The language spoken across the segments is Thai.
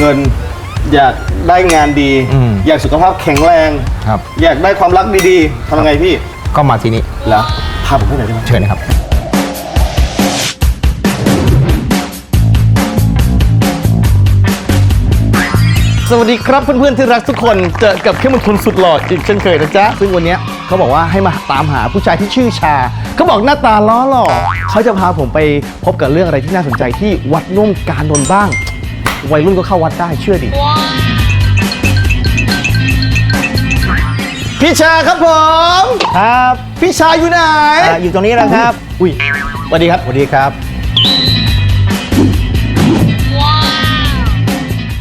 เงิน อยากได้งานดี อืม อยากสุขภาพแข็งแรง ครับ อยากได้ความรักดีๆทำยังไงพี่ก็มาที่นี่แล้วพาผมไปไหนอยได้ไหมเชิญนะครับ สวัสดีครับเพื่อนๆที่รักทุกคนเจอกับเข้มมนทุนสุดหล่ออีกเช่นเคยนะจ๊ะซึ่งวันเนี้ยเขาบอกว่าให้มาตามหาผู้ชายที่ชื่อชาเขาบอกหน้าตาล้อหล่อเขาจะพาผมไปพบกับเรื่องอะไรที่น่าสนใจที่วัดน่วมการนนท์บ้าง วัยรุ่นก็เข้าวัดได้เชื่อดิ พี่ชาครับผม ครับพี่ชาอยู่ไหนอ่าอยู่ตรงนี้แล้วครับ อุ้ยสวัสดีครับสวัสดีครับ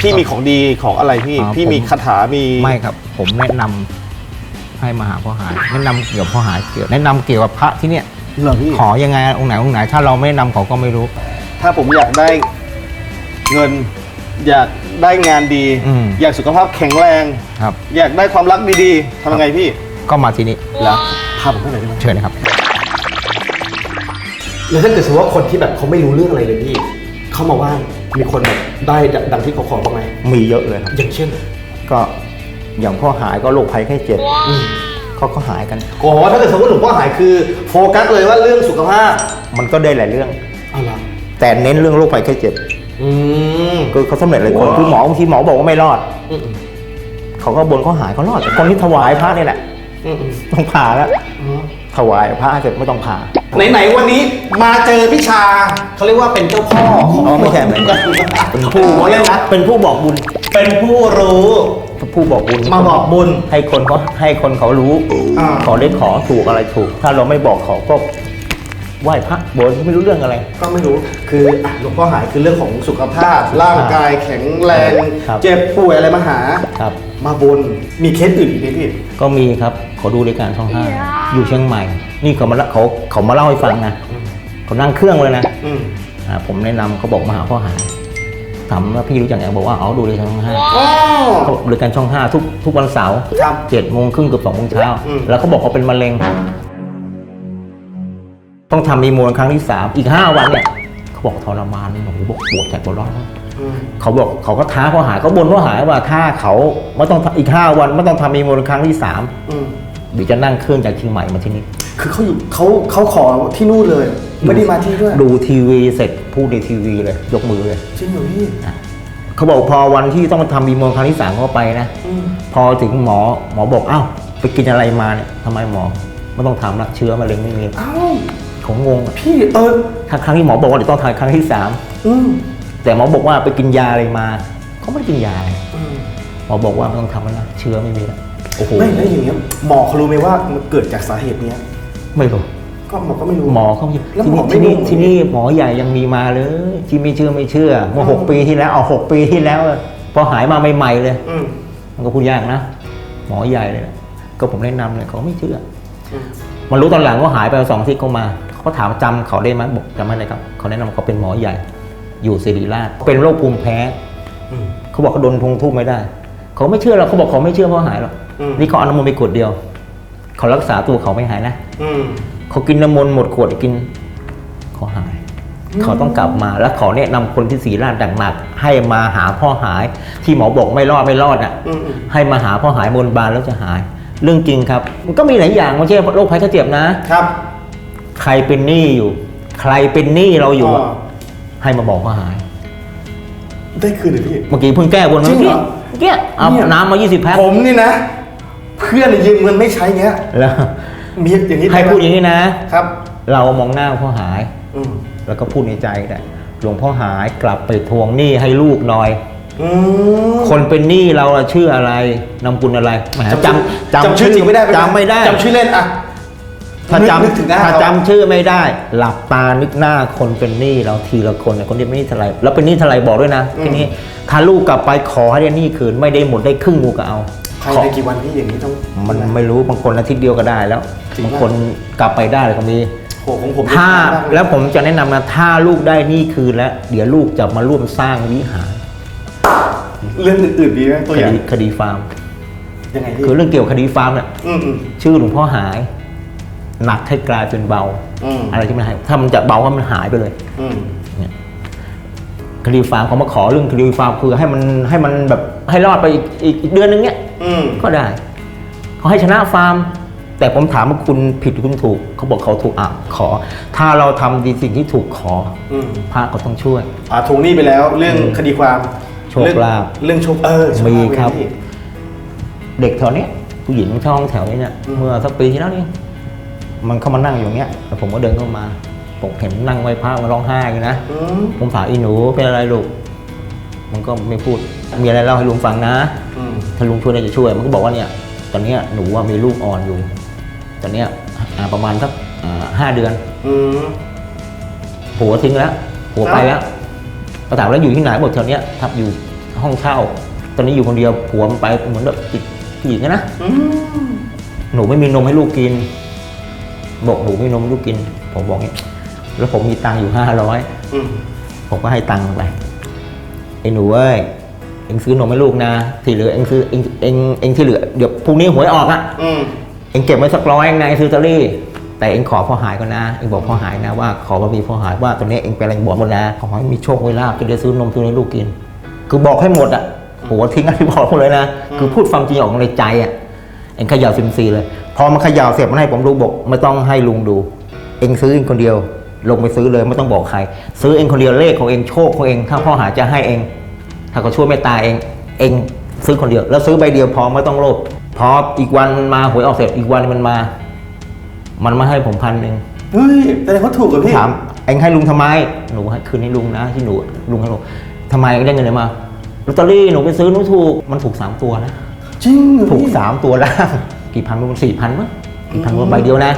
พี่มีของดีของอะไรพี่ อ่าพี่มีผมคาถา มีไม่ครับ ผมแนะนำให้มาหาพ่อหาย แนะนำเกี่ยวกับพ่อหายเกี่ยวแนะนำเกี่ยวกับพระที่เนี่ยเหรอพี่ ขอยังไงองค์ไหนองค์ไหน ถ้าเราไม่แนะนำเขาก็ไม่รู้ ถ้าผมอยากได้เงิน อยากได้งานดี อืมอยากสุขภาพแข็งแรง ครับ อยากได้ความรักดีๆทำยังไงพี่ก็มาที่นี่แล้วพาผมไปไหนอยได้ไหมเชิญนะครับ แล้วถ้าเกิดสมมติว่าคนที่แบบเขาไม่รู้เรื่องอะไรเลยพี่เขามาไหว้มีคนแบบได้ดังที่เขาขอบ้างไหมมีเยอะเลยครับ อย่างเช่นก็อย่างพ่อหายก็โรคภัยแค่เจ็บเขาก็หายกัน อ๋อถ้าเกิดสมมติหลวงพ่อหายคือโฟกัสเลยว่าเรื่องสุขภาพมันก็ได้หลายเรื่อง เอาละแต่เน้นเรื่องโรคภัยแค่เจ็บ อืมคือเขาสำเร็จหลายคนคือหมอบางทีหมอบอกว่าไม่รอด อืมเขาก็บนเขาหายเขารอดแต่คนที่ถวายพระนี่แหละ อืมอืมต้องผ่าแล้วอืม ถวายพระเสร็จไม่ต้องผ่า ไหนๆวันนี้มาเจอพี่ชาเขาเรียกว่าเป็นเจ้าพ่อของอ๋อไม่ใช่ไม่ใช่ เป็นผู้เล่นนะเป็นผู้บอกบุญ เป็นผู้รู้ ผู้บอกบุญมาบอกบุญให้คนเขาให้คนเขารู้อ่า ขอได้ขอถูกอะไรถูก ถ้าเราไม่บอกเขาก็ ไหว้พระบนไม่รู้เรื่องอะไร ก็ไม่รู้คืออะหลวงพ่อหายคือเรื่องของสุขภาพ ร่างกายแข็งแรง ครับ เจ็บป่วยอะไรมาหา ครับ มาบนมีเคสอื่นอีกไหมพี่ ก็มีครับเขาดูรายการช่องห้าอยู่เชียงใหม่ นี่เขามาละเขาเขามาเล่าให้ฟังนะเขานั่งเครื่องเลยนะอืมอ่าผมแนะนำเขาบอกมาหาพ่อหายถามว่าพี่รู้จักไงบอกว่าอ๋อดูรายการช่องห้าอ๋อ เขาบอกรายการช่องห้าทุกทุกวันเสาร์ครับเจ็ดโมงครึ่งเกือบสองโมงเช้าอืม แล้วเขาบอกเขาเป็นมะเร็ง ต้องทำมีโมนครั้งที่สามอีกห้าวันเนี่ยเขาบอกทรมานโอ้โหบอกปวดแสบปวดร้อนอืมเขาบอกเขาก็ท้าพ่อหายเขาบนพ่อหายว่าถ้าเขาไม่ต้องอีกห้าวันไม่ต้องทำมีโมนครั้งที่สามอืมเดี๋ยวจะนั่งเครื่องจากเชียงใหม่มาที่นี่คือเขาอยู่เขาเขาขอที่นู่นเลย ไม่ได้มาที่ด้วยดูทีวีเสร็จพูดในทีวีเลย ยกมือเลยจริงเหรอพี่เขาบอกพอวันที่ต้องมาทำมีโมนครั้งที่สามเขาไปนะอืมพอถึงหมอหมอบอกอ้าวไปกินอะไรมาเนี่ยทำไมหมอไม่ต้องทำละเชื้อมะเร็งไม่มีเอ้า ผมงงอะพี่เออถ้าครั้งที่หมอบอกว่าเดี๋ยวต้องทานครั้งที่สามอืมแต่หมอบอกว่าไปกินยาอะไรมาเขาไม่ได้กินยาอะไรอืมหมอบอกว่าไม่ต้องทำแล้วนะเชื้อไม่มีแล้วโอ้โหไม่แล้วอย่างเงี้ยหมอเขารู้ไหมว่ามันเกิดจากสาเหตุเนี้ย ไม่รู้ ก็หมอก็ไม่รู้ หมอเขาไม่แล้วที่หมอนี่ไม่ที่นี่รู้ ที่นี่หมอใหญ่ยังมีมาเลยที่ไม่เชื่อไม่เชื่อเมื่อหกปีที่แล้วเอาหกปีที่แล้วอะพอหายมาใหม่ๆเลย อืมมันก็พูดยากนะ หมอใหญ่เลยนะก็ผมแนะนำเลยเขาไม่เชื่อ อืม มันรู้ตอนหลังว่าหายไปสองอาที่เขามา เขาถามจำเขาได้ไหมบอกจำไม่ได้ครับ เขาแนะนำเขาเป็นหมอใหญ่ อยู่ศิริราชเป็นโรคภูมิแพ้อืมเขาบอกเขาโดนทงทูบไม่ได้ เขาไม่เชื่อเราเขาบอกเขาไม่เชื่อเพราะหายหรอกอืมนี่เขาเอาน้ำมนต์ไปขวดเดียว เขารักษาตัวเขาไม่หายนะอืมเขากินน้ำมนต์หมดขวดกินเขาหาย เขาต้องกลับมาแล้วเขาแนะนำคนที่ศรีราชดังหนักให้มาหาพ่อหาย ที่หมอบอกไม่รอดไม่รอดอะอืมอืมให้มาหาพ่อหายบนบานแล้วจะหาย เรื่องจริงครับ มันก็มีหลายอย่างไม่ใช่โรคภัยไข้เจ็บนะครับ ใครเป็นหนี้อยู่ ใครเป็นหนี้เราอยู่อะอ๋อให้มาบอกว่าหาย ได้คืนเลยพี่ เมื่อกี้เพิ่งแก้บนจริเมื่งอเหรกี้อ เมื่อกี้เอาเนี่ยน้ำมา 20แพ็คผมนี่นะ เพื่อนยืมเงินไม่ใช้เงี้ย แล้วมีอย่างนี้ให้พูดอย่างนี้นี้นะครับ เรามองหน้าพ่อหาย อืมแล้วก็พูดในใจแต่หลวงพ่อหายกลับไปทวงหนี้ให้ลูกหน่อย อืม คนเป็นหนี้เราอะชื่ออะไรนามกุลอะไรแหมจำจำชื่อจริงไม่ได้จำไม่ได้จำชื่อเล่นอะ ถ้านึกจนึกถึงหน้าำถ้าเขาจำชื่อไม่ได้ หลับตานึกหน้าคนเป็นหนี้เราทีละคนเนี่ยคนที่เป็นหนี้เท่าไหรแล้วเป็นหนี้เท่าไหรบอกด้วยนะทีนี้ถ้าลูกกลับไปขอให้ได้หนี้คืนไม่ได้หมดได้ครึ่งมูก็เอาภายขอในกี่วันพี่อย่างนี้ต้องมันไม่รู้บางคนอาทิตย์เดียวก็ได้แล้วจริงบางปะคนกลับไปได้เลยก็มี โหของผมถ้าเยอะมกเยแล้วผมจะแนะนำนะถ้าลูกได้หนี้คืนแล้ว เดี๋ยวลูกจะมาร่วมสร้างวิหารเรื่องอื่นๆดีไหมตัวคอย่างดีคดีฟาร์มยังไงพี่คือเรื่องเกี่ยวกับคดีฟาร์มเนี่ยอืมอืม ชื่อหลวงพ่อหาย หนักให้กลายเป็นเบา อืมอะไรที่มันหายถ้ามันจะเบาก็มันหายไปเลย อืม คดีฟาร์มเขามาขอเรื่องคดีฟาร์มคือให้มันให้มันแบบให้รอดไปอีกอีกอีกเดือนนึงเนี้ยอืม ก็ได้เขาให้ชนะฟาร์ม แต่ผมถามว่าคุณผิดหรือคุณถูกเขาบอกเขาถูกอะขอ ถ้าเราทำดีสิ่งที่ถูกขออืม พระก็ต้องช่วย อ่าทวงหนี้ไปแล้วเรื่องคดีความโชคลาภเรื่องโชคเออโชลาภมีครับ เป็นไงพี่เด็กแถวเนี้ยผู้หญิงช่องแถวนี้เนี่ยอืม เมื่อสักปีที่แล้วนี่ มันเข้ามานั่งอยู่เนี้ยแล้วผมก็เดินเข้ามาผมเห็นนั่งไว้พระมันร้องไห้อยู่นะอืมผมถามอีหนูเป็นอะไรลูกมันก็ไม่พูดมีอะไรเล่าให้ลุงฟังนะ อืมถ้าลุงช่วยได้จะช่วย มันก็บอกว่าเนี่ย ตอนเนี้ยหนูว่ามีลูกอ่อนอยู่ ตอนเนี้ยอ่าประมาณสักอ่าห้าเดือน อืม ผัวทิ้งแล้วผัวไปเอ้าแล้วก็ถามแล้วอยู่ที่ไหนบอกแถวเนี้ยทับอยู่ห้องเช่า ตอนนี้อยู่คนเดียวผัวมันไปเหมือนแบบติดผู้หญิงอะนะ อืม หนูไม่มีนมให้ลูกกิน บอกหนูไม่มีนมให้ลูกกิน ผมบอกเนี่ยแล้วผมมีตังค์อยู่ห้าร้อยอืมผมก็ให้ตังค์ไปไอ้หนูเอ้ยเอ็งซื้อนมให้ลูกนะที่เหลือเอ็งซื้อเอ็งเอ็งเอ็งที่เหลือเดี๋ยวพรุ่งนี้หวยออกอะอืมเอ็งเก็บไว้สักร้อยเองนะเอ็งซื้อลอตเตอรี่ แต่เอ็งขอพ่อหายก่อนนะเอ็งบอกพ่อหายนะว่าขอบารมีพ่อหายว่าตอนนี้เอ็งเป็นอะไรบอกหมดนะขอให้มีโชคมีลาภจะได้ซื้อนมซื้อให้ลูกกิน คือบอกให้หมดอะหัวทิ้งอะไรบอกหมดเลยนะคือพูดความจริงออกมาในใจอะเอ็งเขย่าซิมซีเลย พอมันเขย่าเสร็จมันให้ผมดูบอกไม่ต้องให้ลุงดู เอ็งซื้อเองคนเดียว ลงไปซื้อเลยไม่ต้องบอกใคร ซื้อเองคนเดียวเลขของเองโชคของเอง ถ้าพ่อหาจะให้เอง ถ้าเขาช่วยเมตตาเอง เองซื้อคนเดียว แล้วซื้อใบเดียวพอไม่ต้องโลภพออีกวันมันมาหวยออกเสร็จอีกวันมันมา มันมาให้ผมพันหนึ่งเฮ้ยแสดงว่าถูกเหรอพี่ถามเองให้ลุงทำไม หนูให้คืนให้ลุงนะที่หนูลุงให้ลุงทำไมได้เงินไหนมาลอตเตอรี่หนูไปซื้อหนูถูกมันถูกสามตัวนะจริงเหรอถูกพี่สามตัวล่าง กี่พันมันสี่พันมั้งกี่พันว่าใบเดียวนะ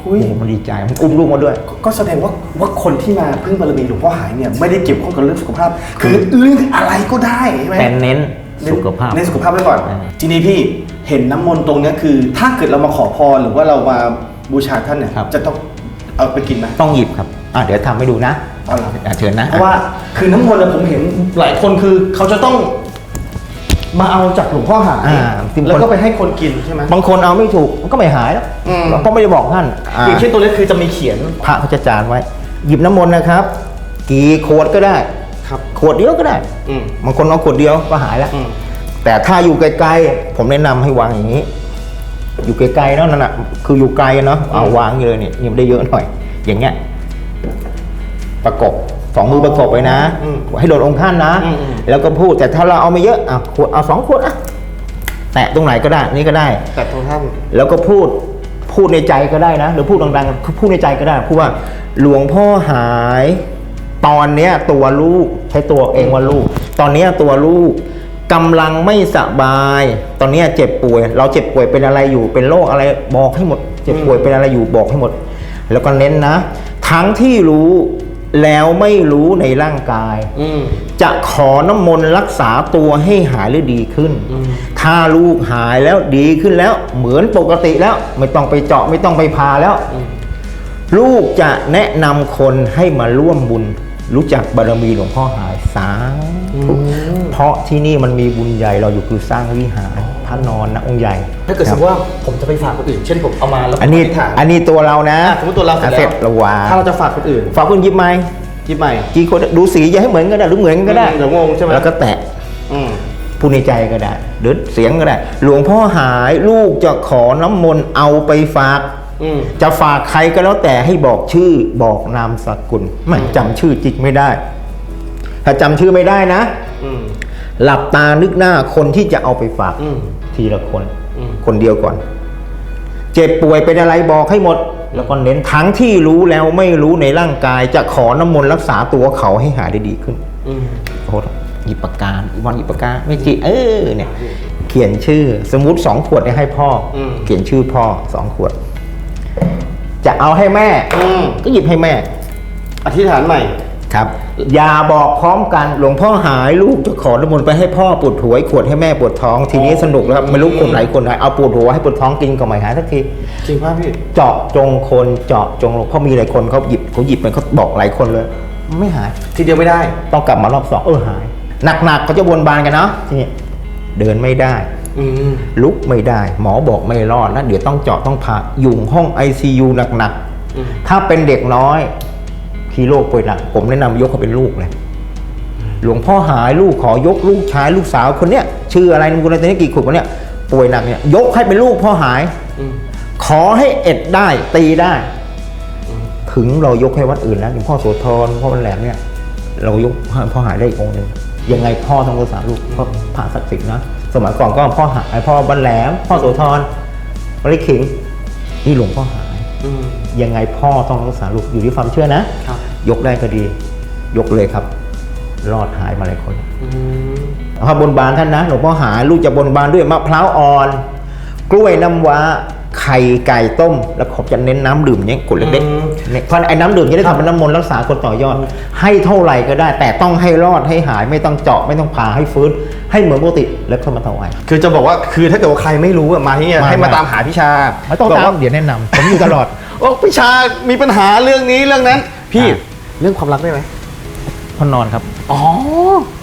คุโอ้ยโหมันดีใจมันอุ้มลูกมาด้วย ก็แสดงว่าว่าคนที่มาพึ่งบารมีหลวงพ่อหายเนี่ยไม่ได้เกี่ยวข้องกับเรื่องสุขภาพ คือเรื่องอะไรก็ได้ใช่ไหมแต่เน้นสุขภาพเน้นสุขภาพไว้ก่อนอ่าทีนี้พี่เห็นน้ำมนต์ตรงเนี้ยคือ ถ้าเกิดเรามาขอพรหรือว่าเรามาบูชาท่านเนี่ยครับจะต้องเอาไปกินไหมต้องหยิบครับอะเดี๋ยวทำให้ดูนะเอาเหรออะเชิญนะเพราะว่าคือน้ำมนต์เนี่ยผมเห็นหลายคนคือเขาจะต้อง มาเอาจากหลวงพ่อหายอ่าแล้วก็ไปให้คนกินใช่ไหมบางคนเอาไม่ถูกมันก็ไม่หายแล้วอืมเราก็ไม่ได้บอกท่านอ่าอย่างเช่นตัวนี้คือจะมีเขียนพระเขาจะจานไว้ หยิบน้ำมนต์นะครับ กี่ขวดก็ได้ครับขวดเดียวก็ได้อืมบางคนเอาขวดเดียวก็หายแล้วอืมแต่ถ้าอยู่ไกลๆผมแนะนำให้วางอย่างนี้ อยู่ไกลๆเนาะนั่นน่ะคืออยู่ไกลเนาะเอาวางอย่างนี้เลยเนี่ยยังได้เยอะหน่อย อย่างเงี้ยประกบ สองมือประกบไว้นะ อืมให้โดนองค์ท่านนะ อืมอืม แล้วก็พูดแต่ถ้าเราเอาไม่เยอะอะขวดเอาสองขวดอะแตะตรงไหนก็ได้นี่ก็ได้ แต่ตัวท่าน แล้วก็พูดพูดในใจก็ได้นะ หรือพูดดังๆพูดในใจก็ได้พูดว่าหลวงพ่อหาย ตอนเนี้ยตัวลูกใช้ตัวเองว่าลูก ตอนเนี้ยตัวลูกกำลังไม่สบาย ตอนเนี้ยเจ็บป่วย เราเจ็บป่วยเป็นอะไรอยู่ เป็นโรคอะไรบอกให้หมด เจ็บป่วยเป็นอะไรอยู่บอกให้หมด แล้วก็เน้นนะ ทั้งที่รู้ แล้วไม่รู้ในร่างกาย อืม จะขอน้ำมนต์รักษาตัวให้หายหรือดีขึ้น อืม ถ้าลูกหายแล้วดีขึ้นแล้ว เหมือนปกติแล้วไม่ต้องไปเจาะไม่ต้องไปพาแล้ว ลูกจะแนะนำคนให้มาร่วมบุญ รู้จักบารมีหลวงพ่อหายสาธุเพราะที่นี่มันมีบุญใหญ่เราอยู่คือสร้างวิหาร พระนอนนะองค์ใหญ่ ถ้าเกิดสมมติว่าผมจะไปฝากคนอื่น เช่นผมเอามาแล้วผมอันนี้ธิษฐานอันนี้ตัวเรานะอะสมมติตัวเราเสร็จเสร็จแล้วระวางถ้าเราจะฝากคนอื่น ฝากคุณหยิบไหมยิบใหม่กี่คนดูสีอย่าให้เหมือนกันนะหรือเหมือนกันก็ได้อืมเดี๋ยวงงใช่ไหมแล้วก็แตะอืมพูดในใจก็ได้หรือเสียงก็ได้ หลวงพ่อหายลูกจะขอน้ำมนต์เอาไปฝากอืมจะฝากใครก็แล้วแต่ให้บอกชื่อบอกนามสกุลไม่จำชื่อจิกไม่ได้ ถ้าจำชื่อไม่ได้นะอืม หลับตานึกหน้าคนที่จะเอาไปฝากอืมทีละคนอืมคนเดียวก่อน เจ็บป่วยเป็นอะไรบอกให้หมด แล้วก็เน้นทั้งที่รู้แล้วไม่รู้ในร่างกาย จะขอน้ำมนต์รักษาตัวเขาให้หายได้ดีขึ้นอืมโอ้โหหยิบปากกาอีวันหยิบปากกาไม่จีเออเนี่ย เขียนชื่อ สมมติสองขวดเนี่ยให้พ่ออมเขียนชื่อพ่อสองขวด จะเอาให้แม่อืมก็หยิบให้แม่ อธิษฐานใหม่ ครับอย่าบอกพร้อมกันหลวงพ่อหายลูกจะขอน้ำมนต์ไปให้พ่อปวดหัวอีกขวดให้แม่ปวดท้องทีนี้สนุกแล้วครับไม่รู้คนไหนคนไหนเอาปวดหัวให้ปวดท้องกินก็ไม่หายสักทีจริงป่ะพี่เจาะจงคนเจาะจงลงเพราะมีหลายคนเขาหยิบเขาหยิบไปเขาบอกหลายคนเลย ไม่หาย ทีเดียวไม่ได้ต้องกลับมารอบสองเออหายหนักๆเขาจะบนบานกันเนาะทีนี้เดินไม่ได้อืมลุกไม่ได้ หมอบอกไม่รอดแล้วเดี๋ยวต้องเจาะต้องผ่าอยู่ห้อง ICU หนักอืมๆถ้าเป็นเด็กน้อย ที่โรคป่วยหนักผมแนะนำยกเขาเป็นลูกเลยหลวงพ่อหายลูกขอยกลูกชายลูกสาวคนเนี้ยชื่ออะไรนามสกุลอะไรตอนนี้กี่ขวบวะเนี่ยป่วยหนักเนี่ยยกให้เป็นลูกพ่อหายขอให้เอ็ดได้ตีได้ ถึงเรายกให้วัดอื่นแล้วอย่างพ่อโสธรพ่อวันแหลมเนี่ย เรายกให้พ่อหายได้อีกองค์หนึ่งยังไงพ่อต้องรักษาลูกเพราะพระศักดิ์สิทธิ์นะสมัยก่อนก็พ่อหายพ่อบันแหลม พ่อโสธรวริขิงนี่หลวงพ่อหายยังไงพ่อต้องรักษาลูกอยู่ที่ความเชื่อนะครับ ยกได้ก็ดี ยกเลยครับ รอดหายมาหลายคนพระบนบานท่านนะหลวงพ่อหายลูกจะบนบานด้วยมะพร้าวอ่อน กล้วยน้ำว้าไข่ไก่ต้ม แล้วขอบจะเน้นน้ำดื่มเนี้ยกดเล็กๆเนี่ยเพราะไอ้น้ำดื่มจะได้ทำเป็นน้ำมนต์รักษาคนต่อยอด ให้เท่าไหร่ก็ได้ แต่ต้องให้รอดให้หายไม่ต้องเจาะไม่ต้องผ่าให้ฟื้น ให้เหมือนปกติแล้วเข้ามาถวายคือจะบอกว่าคือถ้าเกิดว่าใครไม่รู้อะมาที่เนี่ยมาให้มามาตามหาพี่ชาไม่ต้องบกตามว่าเดี๋ยวแนะนำผมอยู่ตลอดโอ้พี่ชามีปัญหาเรื่องนี้เรื่องนั้น พี่อะ เรื่องความรักได้ไหมพอนอนครับ อ๋อ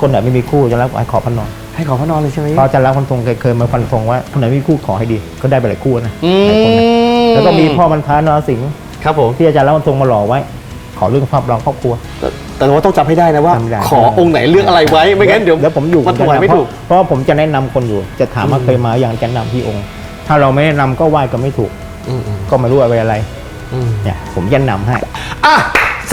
คนไหนไม่มีคู่จะรับไอ้ขอพอนอนให้ขอพระนอนเลยใช่ไหมเพราะอาจารย์รักคนทรงเคยเคยมาฟันธงว่าคนไหนไม่มีคู่ขอให้ดีก็ได้ไปหลายคู่นะอืหลายคนนะมแล้วก็มีพ่อมันพานรสิงห์ครับผม ที่อาจารย์รักคนทรงมาหล่อไว้ ขอเรื่องภาพรองครอบครัว แต่แต่ว่าต้องจำให้ได้นะว่า จำได้ ขอองค์ไหนเรื่องอะไรไว้ไม่งั้นเดี๋ยวแล้วผมอยู่มันถวายไม่ถูก เพราะเพราะผมจะแนะนำคนอยู่ จะถามว่าเคยมาอย่างจะแนะนำพี่องค์ ถ้าเราไม่แนะนำก็ไหว้ก็ไม่ถูกอืมอืมก็ไม่รู้อะไรอะไรอืมเนี่ย ผมจะแนะนำให้ อะ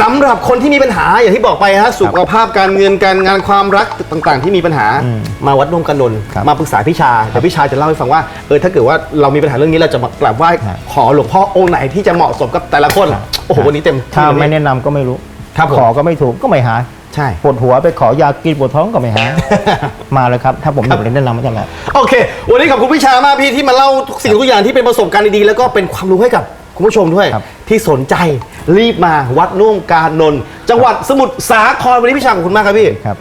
สำหรับคนที่มีปัญหาอย่างที่บอกไปฮะสุขภาพการเงินการงานความรักต่างๆ ที่มีปัญหาอืมมาวัดร่วมกันนนท์ครับมาปรึกษาพี่ชาเดี๋ยวพี่ชาจะเล่าให้ฟังว่าเออถ้าเกิดว่าเรามีปัญหาเรื่องนี้เราจะมากราบไหว้ครับขอหลวงพ่อองค์ไหนที่จะเหมาะสมกับแต่ละคนโอ้โหวันนี้เต็มที่ถ้าเลยไม่แนะนำก็ไม่รู้ครับผมขอก็ไม่ถูกก็ไม่หายใช่ปวดหัวไปขอยากินปวดท้องก็ไม่หายมาเลยครับ ถ้าผมอยู่ในแนะนำไม่จะแหละโอเค วันนี้ขอบคุณพี่ชามากพี่ที่มาเล่าทุกสิ่งทุกอย่างที่เป็นประสบการณ์ดีๆแล้วก็เป็นความรู้ให้กับคุณผู้ชมด้วยครับที่สนใจ รีบมาวัดร่วมการนนท์จังหวัดสมุทรสาครวันนี้พี่ชางขอบคุณมากครับพี่ครับ